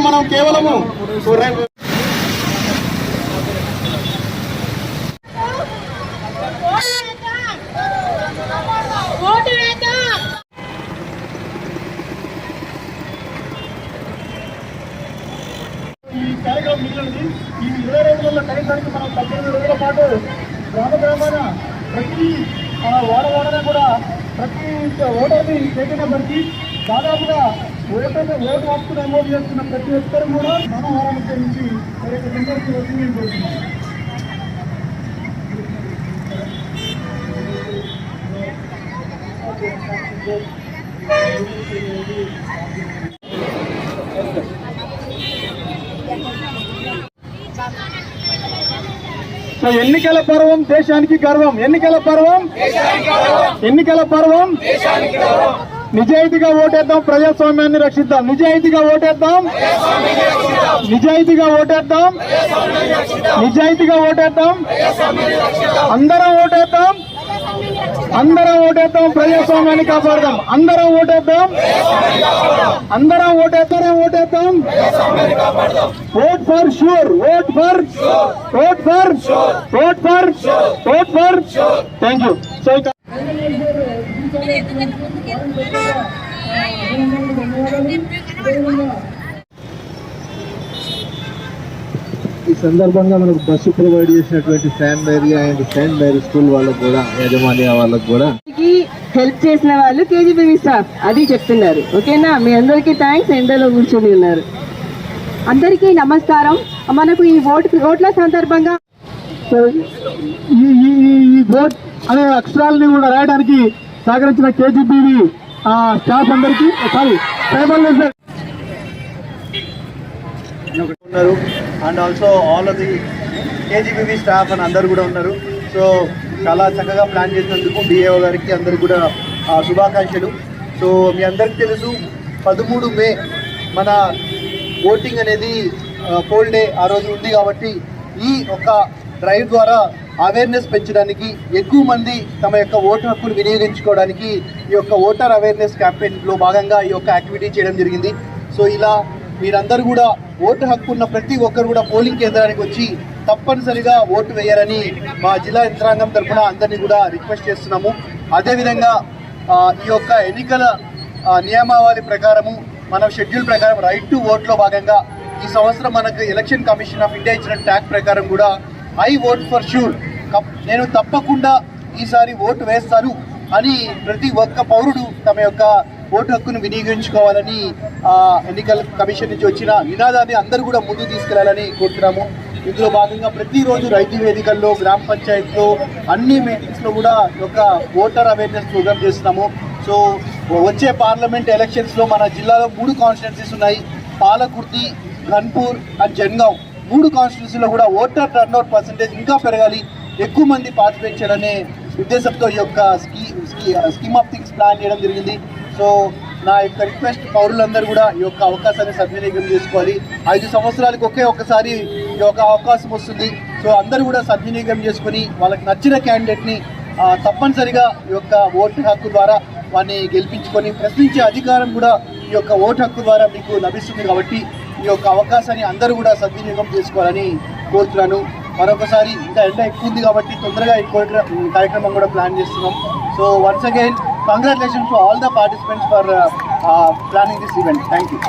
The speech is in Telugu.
మనం కేవలము ఈ కార్యక్రమం మిగిలినది ఈ ఇరవై రోజుల మనం పద్దెనిమిది రోజుల పాటు గ్రామ గ్రామాన ప్రతి ఆ, వాడ వాడన కూడా ప్రతి ఓటర్ని సేకరించబడి దాదాపుగా ఓటర్ ఓటు హక్కును నమోదు చేస్తున్న ప్రతి ఒక్కరు కూడా మనోహారానికి నుంచి వారి యొక్క సంతోషం వచ్చింది నేను కోరుతున్నాను సో ఎన్నికల పర్వం దేశానికి గర్వం. ఎన్నికల పర్వం? ఎన్నికల పర్వం? నిజాయితీగా ఓటేద్దాం ప్రజాస్వామ్యాన్ని రక్షిద్దాం. నిజాయితీగా ఓటేద్దాం నిజాయితీగా ఓటేద్దాం నిజాయితీగా ఓటేద్దాం. అందరం ఓటేద్దాం అందరం ఓటేద్దాం ప్రజాస్వామ్యాన్ని కాపాడదాం. అందరం ఓటేద్దాం అందరం ఓటేద్దాం ఓటేద్దాం. Vote for sure vote for vote for vote for vote for thank you so ఈ సందర్భంగా మనకు బస్సు ప్రొవైడ్ చేసినటువంటి San Mary and Saint Mary school వాళ్ళకు కూడా యాజమాన్య వాళ్ళకు కూడా. హెల్ప్ చేసిన వాళ్ళు కేజీబీవీ స్టాఫ్ అది చెప్తున్నారు. ఓకేనా? మీ అందరికీ థ్యాంక్స్ ఎండలో కూర్చొని ఉన్నారు. అందరికీ నమస్కారం. మనకు ఈ ఓటు ఓట్ల సందర్భంగా ఈ ఈ ఈ- ఈ ఓట్ అనే అక్షరాలని కూడా రాయడానికి సహకరించిన కేజీబీవి స్టాఫ్ అందరికీ సారీ ట్రైబల్ లెజర్ ఉన్నారు. And also all of the KGBV staff అని అందరు కూడా ఉన్నారు. సో చాలా చక్కగా ప్లాన్ చేసినందుకు డిఏఓ గారికి అందరికి కూడా శుభాకాంక్షలు. సో మీ అందరికీ తెలుసు పదమూడు మే మన ఓటింగ్ అనేది పోల్ డే ఆ రోజు ఉంది కాబట్టి ఈ ఒక డ్రైవ్ ద్వారా అవేర్నెస్ పెంచడానికి ఎక్కువ మంది తమ యొక్క ఓటు హక్కును వినియోగించుకోవడానికి ఈ యొక్క ఓటర్ అవేర్నెస్ క్యాంపెయిన్లో భాగంగా ఈ యొక్క యాక్టివిటీ చేయడం జరిగింది. సో ఇలా మీరందరూ కూడా ఓటు హక్కు ఉన్న ప్రతి ఒక్కరు కూడా పోలింగ్ కేంద్రానికి వచ్చి తప్పనిసరిగా ఓటు వేయాలని మా జిల్లా యంత్రాంగం తరఫున అందరినీ కూడా రిక్వెస్ట్ చేస్తున్నాము. అదేవిధంగా ఈ యొక్క ఎన్నికల నియమావళి ప్రకారము మన షెడ్యూల్ ప్రకారం రైట్ టు ఓట్లో భాగంగా ఈ సంవత్సరం మనకు ఎలక్షన్ కమిషన్ ఆఫ్ ఇండియా ఇచ్చిన ట్యాగ్ ప్రకారం కూడా ఐ ఓట్ ఫర్ షూర్. నేను తప్పకుండా ఈసారి ఓటు వేస్తాను అని ప్రతి ఒక్క పౌరుడు తమ యొక్క ఓటు హక్కును వినియోగించుకోవాలని ఎన్నికల కమిషన్ నుంచి వచ్చిన నినాదాన్ని అందరూ కూడా ముందుకు తీసుకెళ్ళాలని కోరుతున్నాము. ఇందులో భాగంగా ప్రతిరోజు రైతు వేదికల్లో గ్రామ పంచాయతీలో అన్ని మీటింగ్స్లో కూడా ఒక ఓటర్ అవేర్నెస్ ప్రోగ్రామ్ చేస్తున్నాము. సో వచ్చే పార్లమెంట్ ఎలక్షన్స్లో మన జిల్లాలో మూడు కాన్స్టిట్యున్సీస్ ఉన్నాయి. పాలకుర్తి ఘన్పూర్ అండ్ జన్గావ్. మూడు కాన్స్టిట్యూన్సీలో కూడా ఓటర్ టర్న్అవుట్ పర్సంటేజ్ ఇంకా పెరగాలి. ఎక్కువ మంది పార్టిసిపేట్ చేయాలనే ఉద్దేశంతో ఈ యొక్క స్కీ స్కీమ్ ఆఫ్ థింగ్స్ ప్లాన్ చేయడం జరిగింది. సో నా యొక్క రిక్వెస్ట్ పౌరులందరూ కూడా ఈ యొక్క అవకాశాన్ని సద్వినియోగం చేసుకోవాలి. ఐదు సంవత్సరాలకు ఒకే ఒక్కసారి ఈ యొక్క అవకాశం వస్తుంది. సో అందరూ కూడా సద్వినియోగం చేసుకొని వాళ్ళకి నచ్చిన క్యాండిడేట్ని తప్పనిసరిగా ఈ యొక్క ఓటు హక్కు ద్వారా వారిని గెలిపించుకొని ప్రశ్నించే అధికారం కూడా ఈ యొక్క ఓటు హక్కు ద్వారా మీకు లభిస్తుంది కాబట్టి ఈ యొక్క అవకాశాన్ని అందరూ కూడా సద్వినియోగం చేసుకోవాలని కోరుతున్నాను. మరొకసారి ఇంకా ఎండ ఎక్కువ ఉంది కాబట్టి తొందరగా ఈ కార్యక్రమం కూడా ప్లాన్ చేస్తున్నాం. So once again congratulations to all the participants for planning this event thank you